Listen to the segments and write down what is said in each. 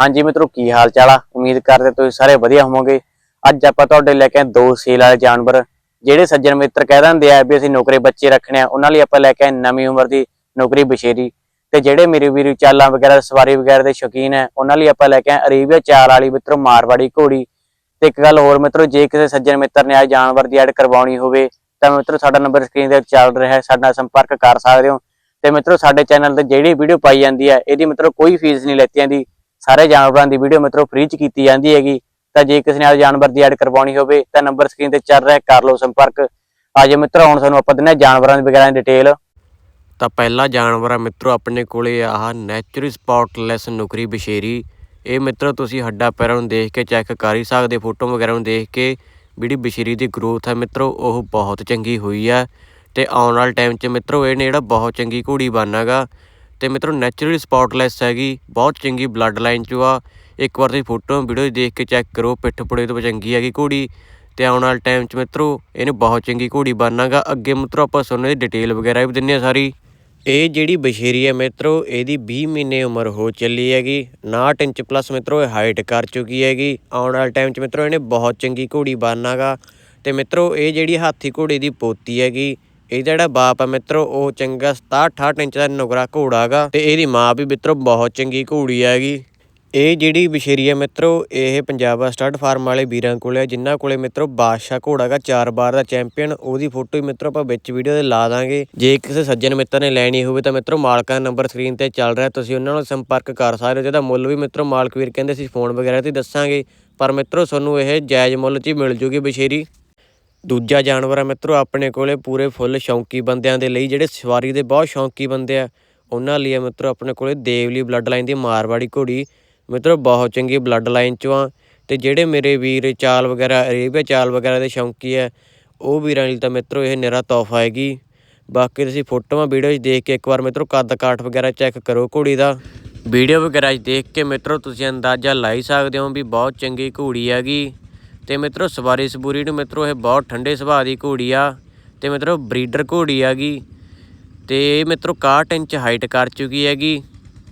ਹਾਂਜੀ ਮਿੱਤਰੋ, ਕੀ ਹਾਲ ਚਾਲ ਆ? ਉਮੀਦ ਕਰਦੇ ਤੁਸੀਂ ਸਾਰੇ ਵਧੀਆ ਹੋਵੋਗੇ। ਅੱਜ ਆਪਾਂ ਤੁਹਾਡੇ ਲੈ ਕੇ ਆਏ ਦੋ ਸੇਲ ਵਾਲੇ ਜਾਨਵਰ, ਜਿਹੜੇ ਸੱਜਣ ਮਿੱਤਰ ਕਹਿ ਦਿੰਦੇ ਆ ਵੀ ਅਸੀਂ ਨੌਕਰੀ ਬੱਚੇ ਰੱਖਣੇ ਆ, ਉਹਨਾਂ ਲਈ ਆਪਾਂ ਲੈ ਕੇ ਆਏ ਨਵੀਂ ਉਮਰ ਦੀ ਨੌਕਰੀ ਬਸ਼ੇਰੀ। ਤੇ ਜਿਹੜੇ ਮੇਰੇ ਵੀਰ ਚਾਲਾਂ ਵਗੈਰਾ, ਸਵਾਰੀ ਵਗੈਰਾ ਦੇ ਸ਼ੌਕੀਨ ਹੈ ਉਹਨਾਂ ਲਈ ਆਪਾਂ ਲੈ ਕੇ ਆਏ ਅਰੇਬੀਆ ਚਾਲ ਵਾਲੀ ਮਿੱਤਰੋ, ਮਾਰਵਾੜੀ ਘੋੜੀ। ਤੇ ਇੱਕ ਗੱਲ ਹੋਰ ਮਿੱਤਰੋ, ਜੇ ਕਿਸੇ ਸੱਜਣ ਮਿੱਤਰ ਨੇ ਆ ਜਾਨਵਰ ਦੀ ਐਡ ਕਰਵਾਉਣੀ ਹੋਵੇ, ਤਾਂ ਮਿੱਤਰੋ ਸਾਡਾ ਨੰਬਰ ਸਕਰੀਨ ਤੇ ਚੱਲ ਰਿਹਾ ਹੈ, ਸਾਡਾ ਨਾਲ ਸੰਪਰਕ ਕਰ ਸਕਦੇ ਹੋ। ਤੇ ਮਿੱਤਰੋ, ਸਾਡੇ ਚੈਨਲ ਤੇ ਜਿਹੜੀ ਵੀਡੀਓ ਪਾਈ ਜਾਂਦੀ ਹੈ ਇਹਦੀ ਮਿੱਤਰੋ ਕੋਈ ਫੀਸ ਨਹੀਂ ਲੈਤੀ ਜਾਂਦੀ ਸਾਰੇ ਜਾਨਵਰਾਂ ਦੀ ਵੀਡੀਓ ਮਿੱਤਰੋ ਫ੍ਰੀ ਚ ਕੀਤੀ ਜਾਂਦੀ ਹੈਗੀ। ਤਾਂ ਜੇ ਕਿਸੇ ਨੇ ਜਾਨਵਰ ਦੀ ਐਡ ਕਰਵਾਉਣੀ ਹੋਵੇ, ਤਾਂ ਨੰਬਰ ਸਕਰੀਨ ਤੇ ਚੱਲ ਰਿਹਾ ਕਰ ਲਓ ਸੰਪਰਕ। ਆਜੋ ਮਿੱਤਰੋ, ਹੁਣ ਸਾਨੂੰ ਆਪਾਂ ਦਿੰਦੇ ਜਾਨਵਰਾਂ ਦੀ ਵਗੈਰਾ ਦੀ ਡਿਟੇਲ ਤਾਂ ਪਹਿਲਾ ਜਾਨਵਰ ਆ ਮਿੱਤਰੋ, ਆਪਣੇ ਕੋਲੇ ਆਹ ਨੈਚੁਰਲ ਸਪੌਟਲੈਸ ਨੁਕਰੀ ਬਸ਼ੇਰੀ। ਇਹ ਮਿੱਤਰੋ, ਤੁਸੀਂ ਹੱਡਾ ਪੈਰਾਂ ਨੂੰ ਦੇਖ ਕੇ ਚੈੱਕ ਕਰ ਹੀ ਸਕਦੇ, ਫੋਟੋ ਵਗੈਰਾ ਨੂੰ ਦੇਖ ਕੇ ਜਿਹੜੀ ਬਸ਼ੇਰੀ ਦੀ ਗਰੋਥ ਹੈ ਮਿੱਤਰੋ, ਉਹ ਬਹੁਤ ਚੰਗੀ ਹੋਈ ਹੈ ਤੇ ਆਉਣ ਵਾਲੇ ਟਾਈਮ 'ਚ ਮਿੱਤਰੋ, ਇਹਨੇ ਜਿਹੜਾ ਬਹੁਤ ਚੰਗੀ ਘੋੜੀ ਬਣਾਗਾ ਤੇ ਮਿੱਤਰੋ ਨੈਚੁਰਲ ਸਪੌਟਲੈਸ ਹੈਗੀ, ਬਹੁਤ ਚੰਗੀ ਬਲੱਡ ਲਾਈਨ 'ਚ ਆ। ਇੱਕ ਵਾਰ ਤੁਸੀਂ ਫੋਟੋ ਵੀਡੀਓ ਦੇਖ ਕੇ ਚੈੱਕ ਕਰੋ, ਪਿੱਠ ਪੁੜੇ ਤੋਂ ਚੰਗੀ ਹੈਗੀ ਘੋੜੀ। ਤੇ ਆਉਣ ਵਾਲੇ ਟਾਈਮ 'ਚ ਮਿੱਤਰੋ, ਇਹਨੇ ਬਹੁਤ ਚੰਗੀ ਘੋੜੀ ਬਣਾਗਾ। ਅੱਗੇ ਮਿੱਤਰੋ ਆਪਾਂ ਤੁਹਾਨੂੰ ਇਹਦੀ ਡਿਟੇਲ ਵਗੈਰਾ ਵੀ ਦਿੰਨੇ ਆ ਸਾਰੀ। ਇਹ ਜਿਹੜੀ ਬਸ਼ੇਰੀ ਹੈ ਮਿੱਤਰੋ, ਇਹਦੀ 20 ਮਹੀਨੇ ਉਮਰ ਹੋ ਚੱਲੀ ਹੈਗੀ। 59 ਇੰਚ ਪਲੱਸ ਮਿੱਤਰੋ, ਇਹ ਹਾਈਟ ਕਰ ਚੁੱਕੀ ਹੈਗੀ। ਆਉਣ ਵਾਲੇ ਟਾਈਮ 'ਚ ਮਿੱਤਰੋ, ਇਹਨੇ ਬਹੁਤ ਚੰਗੀ ਘੋੜੀ ਬਣਨਾਗਾ ਤੇ ਮਿੱਤਰੋ, ਇਹ ਜਿਹੜੀ ਹਾਥੀ ਘੋੜੇ ਦੀ ਪੋਤੀ ਹੈਗੀ ਇਹਦਾ ਜਿਹੜਾ ਬਾਪ ਆ ਮਿੱਤਰੋ, ਉਹ ਚੰਗਾ 67 68 ਇੰਚ ਦਾ ਨੁਕਰਾ ਘੋੜਾ ਹੈਗਾ ਤੇ ਇਹਦੀ ਮਾਂ ਵੀ ਮਿੱਤਰੋ ਬਹੁਤ ਚੰਗੀ ਘੋੜੀ ਹੈਗੀ। ਇਹ ਜਿਹੜੀ ਬਸ਼ੇਰੀ ਹੈ ਮਿੱਤਰੋ, ਇਹ ਪੰਜਾਬ ਸਟੱਡ ਫਾਰਮ ਵਾਲੇ ਵੀਰਾਂ ਕੋਲੇ ਹੈ ਜਿਨ੍ਹਾਂ ਕੋਲੇ ਮਿੱਤਰੋ ਬਾਦਸ਼ਾਹ ਘੋੜਾ ਗਾ, ਚਾਰ ਵਾਰ ਦਾ ਚੈਂਪੀਅਨ, ਉਹਦੀ ਫੋਟੋ ਵੀ ਮਿੱਤਰੋ ਆਪਾਂ ਵਿੱਚ ਵੀਡੀਓ ਦੇ ਲਾ ਦਾਂਗੇ। ਜੇ ਕਿਸੇ ਸੱਜਣ ਮਿੱਤਰ ਨੇ ਲੈਣੀ ਹੋਵੇ ਤਾਂ ਮਿੱਤਰੋ ਮਾਲਕਾਂ ਦਾ ਨੰਬਰ ਸਕਰੀਨ ਤੇ ਚੱਲ ਰਿਹਾ, ਤੁਸੀਂ ਉਹਨਾਂ ਨਾਲ ਸੰਪਰਕ ਕਰ ਸਕਦੇ ਹੋ, ਜਿਹਦਾ ਮੁੱਲ ਵੀ ਮਿੱਤਰੋ ਮਾਲਕ ਵੀਰ ਕਹਿੰਦੇ ਸੀ, ਫੋਨ ਵਗੈਰਾ ਤੇ ਦੱਸਾਂਗੇ। ਪਰ ਮਿੱਤਰੋ, ਤੁਹਾਨੂੰ ਇਹ ਜਾਇਜ਼ ਮੁੱਲ 'ਚ ਹੀ ਮਿਲ ਜੂਗੀ ਬਸ਼ੇਰੀ। ਦੂਜਾ ਜਾਨਵਰ ਆ ਮਿੱਤਰੋ, ਆਪਣੇ ਕੋਲੇ ਪੂਰੇ ਫੁੱਲ ਸ਼ੌਂਕੀ ਬੰਦਿਆਂ ਦੇ ਲਈ, ਜਿਹੜੇ ਸਵਾਰੀ ਦੇ ਬਹੁਤ ਸ਼ੌਂਕੀ ਬੰਦੇ ਆ, ਉਹਨਾਂ ਲਈ ਆ ਮਿੱਤਰੋ, ਆਪਣੇ ਕੋਲੇ ਦੇਵਲੀ ਬਲੱਡ ਲਾਈਨ ਦੀ ਮਾਰਵਾੜੀ ਘੋੜੀ। ਮਿੱਤਰੋ, ਬਹੁਤ ਚੰਗੀ ਬਲੱਡ ਲਾਈਨ ਚੋਂ ਆ, ਤੇ ਜਿਹੜੇ ਮੇਰੇ ਵੀਰ ਚਾਲ ਵਗੈਰਾ ਅਰੇਬੀਆ ਚਾਲ ਵਗੈਰਾ ਦੇ ਸ਼ੌਂਕੀ ਆ, ਉਹ ਵੀਰਾਂ ਲਈ ਤਾਂ ਮਿੱਤਰੋ ਇਹ ਨਿਰਾ ਤੋਹਫਾ ਹੈਗੀ। ਬਾਕੀ ਤੁਸੀਂ ਫੋਟੋਆਂ, ਵੀਡੀਓ 'ਚ ਦੇਖ ਕੇ ਇੱਕ ਵਾਰ ਮਿੱਤਰੋ ਕੱਦ ਕਾਠ ਵਗੈਰਾ ਚੈੱਕ ਕਰੋ ਘੋੜੀ ਦਾ। ਵੀਡੀਓ ਵਗੈਰਾ 'ਚ ਦੇਖ ਕੇ ਮਿੱਤਰੋ, ਤੁਸੀਂ ਅੰਦਾਜ਼ਾ ਲਾਈ ਸਕਦੇ ਹੋ ਵੀ ਬਹੁਤ ਚੰਗੀ ਘੋੜੀ ਹੈਗੀ। ਤੇ ਮਿੱਤਰੋ ਸਵਾਰੀ ਸਬੂਰੀ ਨੂੰ ਮਿੱਤਰੋ ਇਹ ਬਹੁਤ ਠੰਡੇ ਸੁਭਾਅ ਦੀ ਘੋੜੀ ਆ ਤੇ ਮਿੱਤਰੋ ਬਰੀਡਰ ਘੋੜੀ ਹੈਗੀ ਤੇ ਇਹ ਮਿੱਤਰੋ 61 ਇੰਚ ਹਾਈਟ ਕਰ ਚੁੱਕੀ ਹੈਗੀ।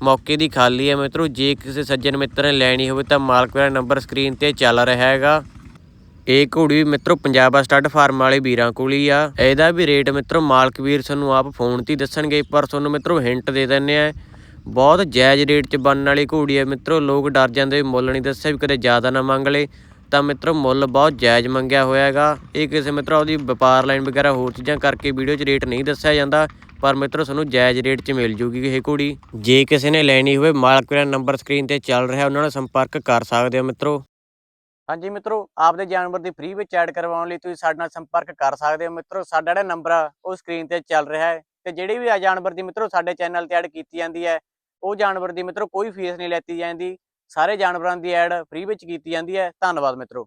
ਮੌਕੇ ਦੀ ਖਾਲੀ ਹੈ ਮਿੱਤਰੋ, ਜੇ ਕਿਸੇ ਸੱਜਣ ਮਿੱਤਰ ਨੇ ਲੈਣੀ ਹੋਵੇ ਤਾਂ ਮਾਲਕ ਦਾ ਨੰਬਰ ਸਕਰੀਨ ਤੇ ਚੱਲ ਰਿਹਾ ਹੈਗਾ। ਇਹ ਘੋੜੀ ਵੀ ਮਿੱਤਰੋ ਪੰਜਾਬ ਸਟੱਡ ਫਾਰਮ ਵਾਲੇ ਵੀਰਾਂ ਕੋਲ ਹੀ ਆ। ਇਹਦਾ ਵੀ ਰੇਟ ਮਿੱਤਰੋ ਮਾਲਕ ਵੀਰ ਸਾਨੂੰ ਆਪ ਫੋਨ ਤੇ ਹੀ ਦੱਸਣਗੇ, ਪਰ ਤੁਹਾਨੂੰ ਮਿੱਤਰੋ ਹਿੰਟ ਦੇ ਦਿੰਨੇ ਆ ਬਹੁਤ ਜਾਇਜ਼ ਰੇਟ 'ਚ ਬਣਨ ਵਾਲੀ ਘੋੜੀ ਹੈ ਮਿੱਤਰੋ, ਲੋਕ ਡਰ ਜਾਂਦੇ ਮੁੱਲ ਨਹੀਂ ਦੱਸਿਆ ਵੀ ਕਦੇ ਜ਼ਿਆਦਾ ਨਾ ਮੰਗ ਲੇ। ਤਾਂ ਮਿੱਤਰੋ ਮੁੱਲ ਬਹੁਤ ਜਾਇਜ਼ ਮੰਗਿਆ ਹੋਇਆ ਹੈਗਾ। ਇਹ ਕਿਸੇ ਮਿੱਤਰੋ ਉਹਦੀ ਵਪਾਰ ਲਾਈਨ ਵਗੈਰਾ ਹੋਰ ਚੀਜ਼ਾਂ ਕਰਕੇ ਵੀਡੀਓ 'ਚ ਰੇਟ ਨਹੀਂ ਦੱਸਿਆ ਜਾਂਦਾ, ਪਰ ਮਿੱਤਰੋ ਤੁਹਾਨੂੰ ਜਾਇਜ਼ ਰੇਟ 'ਚ ਮਿਲ ਜੂਗੀ ਇਹ ਘੋੜੀ ਜੇ ਕਿਸੇ ਨੇ ਲੈਣੀ ਹੋਵੇ, ਮਾਲਕ ਦਾ ਨੰਬਰ ਸਕਰੀਨ ਤੇ ਚੱਲ ਰਿਹਾ, ਉਹਨਾਂ ਨਾਲ ਸੰਪਰਕ ਕਰ ਸਕਦੇ ਹੋ ਮਿੱਤਰੋ। ਹਾਂਜੀ ਮਿੱਤਰੋ, ਆਪਦੇ ਜਾਨਵਰ ਦੀ ਫ੍ਰੀ ਵਿੱਚ ਐਡ ਕਰਵਾਉਣ ਲਈ ਤੁਸੀਂ ਸਾਡੇ ਨਾਲ ਸੰਪਰਕ ਕਰ ਸਕਦੇ ਹੋ ਮਿੱਤਰੋ। ਸਾਡਾ ਜਿਹੜਾ ਨੰਬਰ ਆ, ਉਹ ਸਕਰੀਨ ਤੇ ਚੱਲ ਰਿਹਾ ਹੈ। ਤੇ ਜਿਹੜੀ ਵੀ ਆ ਜਾਨਵਰ ਦੀ ਮਿੱਤਰੋ ਸਾਡੇ ਚੈਨਲ ਤੇ ਐਡ ਕੀਤੀ ਜਾਂਦੀ ਹੈ, ਉਹ ਜਾਨਵਰ ਦੀ ਮਿੱਤਰੋ ਕੋਈ ਫੀਸ ਨਹੀਂ ਲੈਤੀ ਜਾਂਦੀ। ਸਾਰੇ ਜਾਨਵਰਾਂ ਦੀ ਐਡ ਫ੍ਰੀ ਵਿੱਚ ਕੀਤੀ ਜਾਂਦੀ ਹੈ। ਧੰਨਵਾਦ ਮਿੱਤਰੋ।